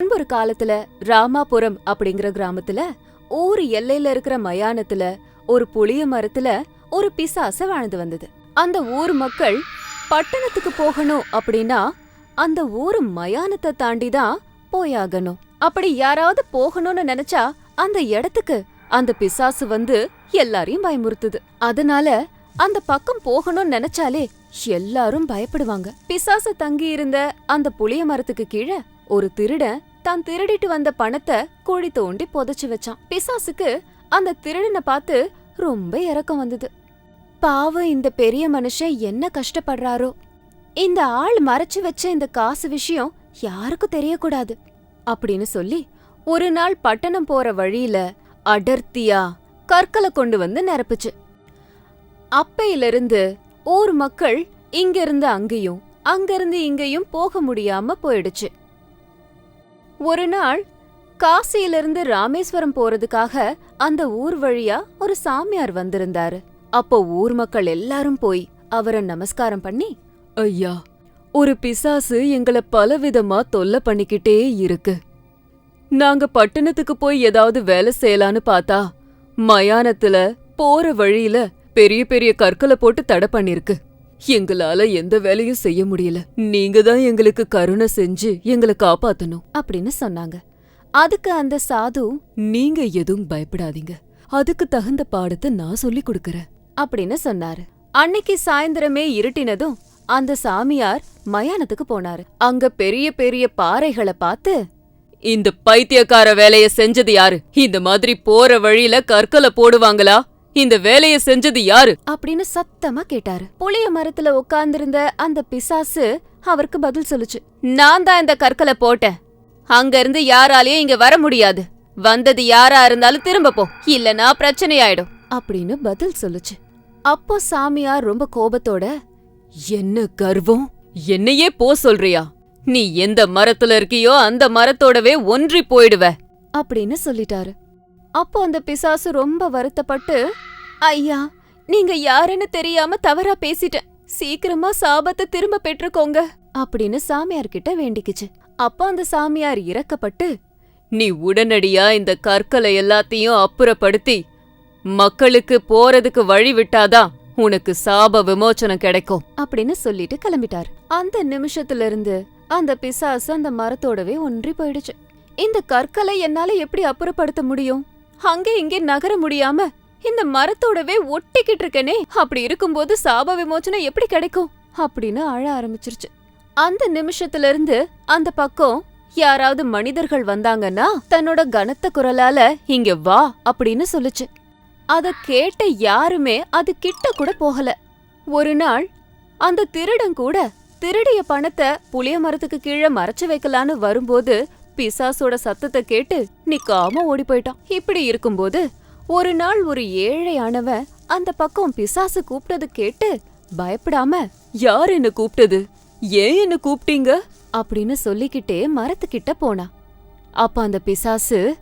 முன்பு ஒரு காலத்துல ராமாபுரம் அப்படிங்கிற கிராமத்துல ஊர் எல்லையில இருக்கிற மயானத்துல ஒரு புளிய மரத்துல ஒரு பிசாச வாழ்ந்து வந்தது. அந்த ஊர் மக்கள் பட்டணத்துக்கு போகணும் அப்படின்னா அந்த ஊர் மயானத்தை தாண்டி தான் போயாகணும். அப்படி யாராவது போகணும்னு நினைச்சா அந்த இடத்துக்கு அந்த பிசாசு வந்து எல்லாரையும் பயமுறுத்துது. அதனால அந்த பக்கம் போகணும்னு நினைச்சாலே எல்லாரும் பயப்படுவாங்க. பிசாசு தங்கி இருந்த அந்த புளிய மரத்துக்கு கீழே ஒரு திருடன் தான் திருடிட்டு வந்த பணத்தை குழி தோண்டி புதைச்சு வச்சான். பிசாசுக்கு அந்த திருடனை பார்த்து ரொம்ப இரக்கம் வந்தது. பாவம் இந்த பெரிய மனுஷன் என்ன கஷ்டப்படுறாரோ. இந்த ஆள் மறைச்சு வச்ச இந்த காசு விஷயம் யாருக்கும் தெரியக்கூடாது. அப்படின்னு சொல்லி ஒரு நாள் பட்டணம் போற வழியில அடர்த்தியா கற்களை கொண்டு வந்து நிரப்புச்சு. அப்பையிலிருந்து ஊர் மக்கள் இங்கிருந்து அங்கேயும் அங்கிருந்து இங்கேயும் போக முடியாம போயிடுச்சு. ஒரு நாள் காசியிலிருந்து ராமேஸ்வரம் போறதுக்காக அந்த ஊர் வழியா ஒரு சாமியார் வந்திருந்தாரு. அப்போ ஊர் மக்கள் எல்லாரும் போய் அவரை நமஸ்காரம் பண்ணி ஐயா ஒரு பிசாசு எங்கள பலவிதமா தொல்லை பண்ணிக்கிட்டே இருக்கு. நாங்க பட்டணத்துக்கு போய் ஏதாவது வேலை செய்யலான்னு பார்த்தா மயானத்துல போற வழியில பெரிய பெரிய கற்களை போட்டு தடை பண்ணிருக்கு. எங்களால எந்த வேலையும் செய்ய முடியல. நீங்க தான் எங்களுக்கு கருணை செஞ்சு எங்களை காப்பாத்தணும். அப்படின்னு சொன்னாங்க. அதுக்கு அந்த சாது நீங்க எதுவும் பயப்படாதீங்க. அதுக்கு தகுந்த பாடத்தை நான் சொல்லி கொடுக்கறேன். அப்படின்னு சொன்னாரு. அன்னைக்கு சாயந்தரமே இருட்டினதும் அந்த சாமியார் மயானத்துக்கு போனாரு. அங்க பெரிய பெரிய பாறைகளை பார்த்து இந்த பைத்தியக்கார வேலைய செஞ்சது யாரு? இந்த மாதிரி போற வழியில கற்களை போடுவாங்களா? இந்த வேலைய செஞ்சது யாரு? அப்படின்னு சத்தமா கேட்டாரு. புளிய மரத்துல உட்கார்ந்திருந்த அந்த பிசாசு அவருக்கு பதில் சொல்லுச்சு. நான் தான் இந்த கற்களை போட்டேன். அங்க இருந்து யாராலயும் இங்க வர முடியாது. வந்தது யாரா இருந்தாலும் திரும்ப போ. இல்லனா பிரச்சனை ஆயிடும். அப்படின்னு பதில் சொல்லுச்சு. அப்போ சாமியார் ரொம்ப கோபத்தோட என்ன கர்வம்? என்னையே போ சொல்றியா? நீ எந்த மரத்துல இருக்கியோ அந்த மரத்தோடவே ஒன்றி போயிடுவ. அப்படின்னு சொல்லிட்டாரு. அப்போ அந்த பிசாசு ரொம்ப வருத்தப்பட்டு ஐயா நீங்க யாருன்னு தெரியாம தவறா பேசிட்டேன். சீக்கிரமா சாபத்தை திரும்ப பெற்றுக்கோங்க. அப்படின்னு சாமியார் கிட்ட வேண்டிக்கிச்சு. அப்ப அந்த சாமியார் இறக்கப்பட்டு நீ உடனடியா இந்த கற்களை எல்லாத்தையும் அப்புறப்படுத்தி மக்களுக்கு போறதுக்கு வழி விட்டாதான் உனக்கு சாப விமோச்சனம் கிடைக்கும். அப்படின்னு சொல்லிட்டு கிளம்பிட்டாரு. அந்த நிமிஷத்துல இருந்து அந்த பிசாசு அந்த மரத்தோடவே ஒன்றி போயிடுச்சு. இந்த கற்களை என்னால எப்படி அப்புறப்படுத்த முடியும்? அங்கே இங்கே நகர முடியாம இந்த மரத்தோடவே ஒட்டிக்கிட்டு இருக்கனே. அப்படி இருக்கும்போது சாப விமோச்சனம் எப்படி கிடைக்கும்? அப்படின்னு அழ ஆரம்பிச்சிருச்சு. அந்த நிமிஷத்துல இருந்து அந்த பக்கம் யாராவது மனிதர்கள் வந்தாங்கன்னா தன்னோட கனத்த குரலால இங்க வா அப்படின்னு சொல்லுச்சு. அத கேட்ட யாருமே அது கிட்ட கூட போகல. ஒரு நாள் அந்த திருடன் கூட திருடிய பணத்தை புளிய மரத்துக்கு கீழே மறைச்சு வைக்கலான்னு வரும்போது பிசாசோட சத்தத்தை கேட்டு நிக்காம ஓடி போயிட்டான். இப்படி இருக்கும்போது ஒரு நாள் ஒரு ஏழையானவன் அந்த பக்கம் பிசாசு கூப்பிட்டது கேட்டு பயப்படாம யார் என்ன கூப்பிட்டது? ஏன் என்ன கூப்பிட்டீங்க? அப்படின்னு சொல்லிக்கிட்டே மரத்துக்கிட்ட போனா. அப்ப அந்த பிசாசு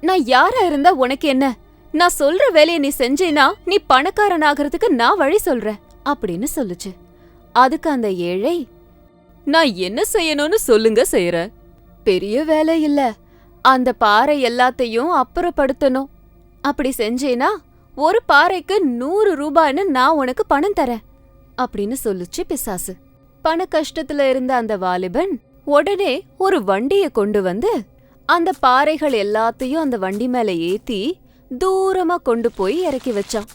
நான் யாரா இருந்தா உனக்கு என்ன? நான் சொல்ற வேலையை நீ செஞ்சேனா? நீ பணக்காரன் ஆகிறதுக்கு நான் வழி சொல்றேன் அப்படின்னு சொல்லுச்சு. அதுக்கு அந்த ஏழை நான் என்ன செய்யணும்னு சொல்லுங்க செய்யற. பெரிய வேலை இல்ல. அந்த பாறை எல்லாத்தையும் அப்புறப்படுத்தணும். அப்படி செஞ்சேனா ஒரு பாறைக்கு நூறு ரூபாய்னு நான் உனக்கு பணம் தரேன் அப்படின்னு சொல்லுச்சு பிசாசு. பண கஷ்டத்துல இருந்த அந்த வாலிபன் உடனே ஒரு வண்டிய கொண்டு வந்து அந்த பாறைகள் எல்லாத்தையும் அந்த வண்டி மேல ஏத்தி தூரமா கொண்டு போய் இறக்கி வச்சான்.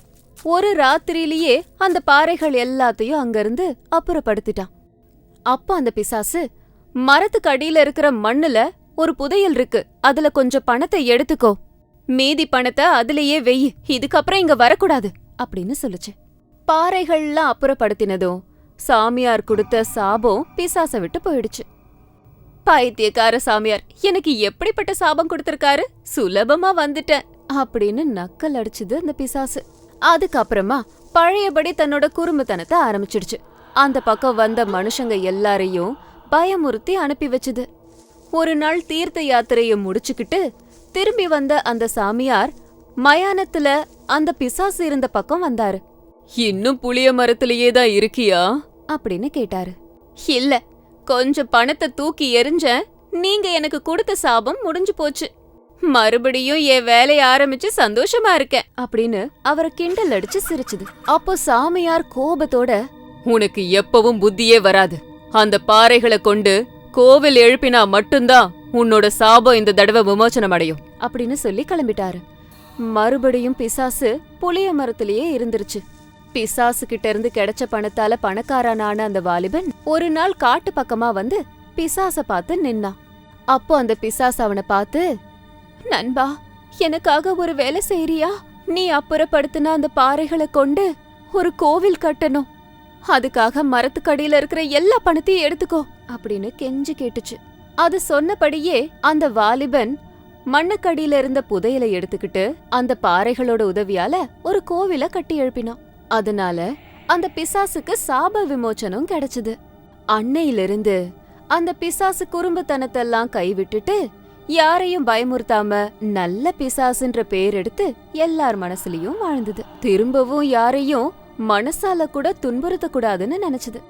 ஒரு ராத்திரியிலேயே அந்த பாறைகள் எல்லாத்தையும் அங்கிருந்து அப்புறப்படுத்திட்டான். அப்ப அந்த பிசாசு மரத்துக்கு அடியில இருக்கிற மண்ணுல ஒரு புதையல் இருக்கு அதுல கொஞ்சம் பணத்தை எடுத்துக்கோ. மீதி பணத்தை அதுலயே வெய் இதுக்கப்புறம் இங்க வரக்கூடாது அப்படின்னு சொல்லுச்சு. பாறைகள்லாம் அப்புறப்படுத்தினதும் சாமியார் கொடுத்த சாபம் பிசாச விட்டு போயிடுச்சு. பைத்தியக்கார சாமியார் எனக்கு எப்படிப்பட்ட சாபம் கொடுத்திருக்காரு? சுலபமா வந்துட்டேன் அப்படின்னு நக்கல் அடிச்சுது அந்த பிசாசு. அதுக்கப்புறமா பழையபடி தன்னோட குறும்புத்தனத்தை ஆரம்பிச்சிடுச்சு. அந்த பக்கம் வந்த மனுஷங்க எல்லாரையும் பயமுறுத்தி அனுப்பி வச்சுது. ஒரு நாள் தீர்த்த யாத்திரைய முடிச்சுக்கிட்டு திரும்பி வந்த அந்த சாமியார் மயானத்துல அந்த பிசாசு இருந்த பக்கம் வந்தாரு. இன்னும் புளிய மரத்திலேயே தான் இருக்கியா? அப்படின்னு கேட்டாரு. இல்ல கொஞ்சம் பணத்தை தூக்கி எறிஞ்சேன் நீங்க எனக்கு கொடுத்த சாபம் முடிஞ்சு போச்சு. மறுபடியும் என் வேலைய ஆரம்பிச்சு சந்தோஷமா இருக்கேன் அப்படின்னு அவரை கிண்டல் அடிச்சு சிரிச்சுது. அப்போ சாமியார் கோபத்தோட உனக்கு எப்பவும் புத்தியே வராது. அந்த பாறைகளை கொண்டு கோவில் எழுப்பினா மட்டும்தான் உன்னோட சாபம் இந்த தடவை விமோசனம் அடையும். அப்படின்னு சொல்லி கிளம்பிட்டாரு. மறுபடியும் பிசாசு புளிய மரத்திலேயே இருந்துருச்சு. பிசாசு கிட்ட இருந்து கிடைச்ச பணத்தால பணக்காரனான அந்த வாலிபன் ஒரு நாள் காட்டு பக்கமா வந்து பிசாச பார்த்து நின்னான். அப்போ அந்த பிசாசு அவனை பார்த்து நண்பா எனக்காக ஒரு வேலை செய்றியா? நீ அப்புறப்படுத்தின அந்த பாறைகளை கொண்டு ஒரு கோவில் கட்டணும். அதுக்காக மரத்துக்கடியில இருக்கிற எல்லா பணத்தையும் எடுத்துக்கோ அப்படின்னு கெஞ்சி கேட்டுச்சு. அது சொன்னபடியே அந்த வாலிபன் மண்ணுக்கடியில இருந்த புதையலை எடுத்துக்கிட்டு அந்த பாறைகளோட உதவியால ஒரு கோவில கட்டி எழுப்பினான். அதனால அந்த பிசாசுக்கு சாப விமோச்சனம் கிடைச்சது. அன்னையிலிருந்து அந்த பிசாசு குறும்புத்தனத்தெல்லாம் கைவிட்டுட்டு யாரையும் பயமுறுத்தாம நல்ல பிசாசுன்ற பேர் எடுத்து எல்லார் மனசுலயும் வாழ்ந்தது. திரும்பவும் யாரையும் மனசால கூட துன்புறுத்த கூடாதுன்னு நினைச்சது.